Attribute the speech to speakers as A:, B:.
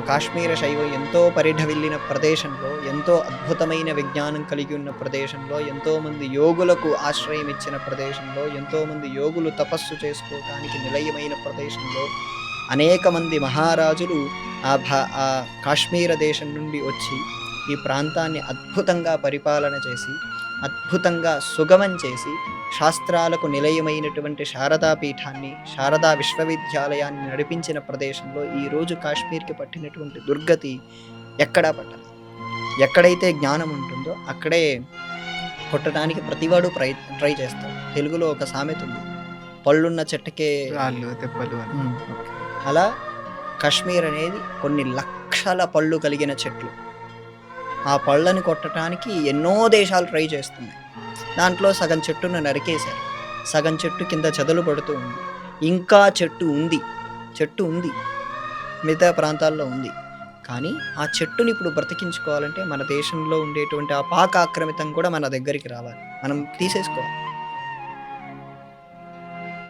A: కాశ్మీర శైవం ఎంతో పరిఢవిల్లిన ప్రదేశంలో ఎంతో అద్భుతమైన విజ్ఞానం కలిగి ఉన్న ప్రదేశంలో ఎంతోమంది యోగులకు ఆశ్రయం ఇచ్చిన ప్రదేశంలో ఎంతోమంది యోగులు తపస్సు చేసుకోవడానికి నిలయమైన ప్రదేశంలో అనేక మంది మహారాజులు ఆ భా ఆ కాశ్మీర దేశం నుండి వచ్చి ఈ ప్రాంతాన్ని అద్భుతంగా పరిపాలన చేసి అద్భుతంగా సుగమం చేసి శాస్త్రాలకు నిలయమైనటువంటి శారదా పీఠాన్ని శారదా విశ్వవిద్యాలయాన్ని నడిపించిన ప్రదేశంలో ఈరోజు కాశ్మీర్కి పట్టినటువంటి దుర్గతి ఎక్కడా పట్టదు. ఎక్కడైతే జ్ఞానం ఉంటుందో అక్కడే కొట్టడానికి ప్రతివాడు ప్రయ ట్రై చేస్తాడు. తెలుగులో ఒక సామెత ఉంది. పళ్ళున్న చెట్టుకే అలా కాశ్మీర్ అనేది కొన్ని లక్షల పళ్ళు కలిగిన చెట్లు. ఆ పళ్ళని కొట్టడానికి ఎన్నో దేశాలు ట్రై చేస్తున్నాయి. దాంట్లో సగం చెట్టును నరికేశారు. సగం చెట్టు కింద చెదలు పడుతూ ఉంది. ఇంకా చెట్టు ఉంది. చెట్టు ఉంది. మిగతా ప్రాంతాల్లో ఉంది. కానీ ఆ చెట్టుని ఇప్పుడు బ్రతికించుకోవాలంటే మన దేశంలో ఉండేటువంటి ఆ పాక ఆక్రమితం కూడా మన దగ్గరికి రావాలి. మనం తీసేసుకోవాలి.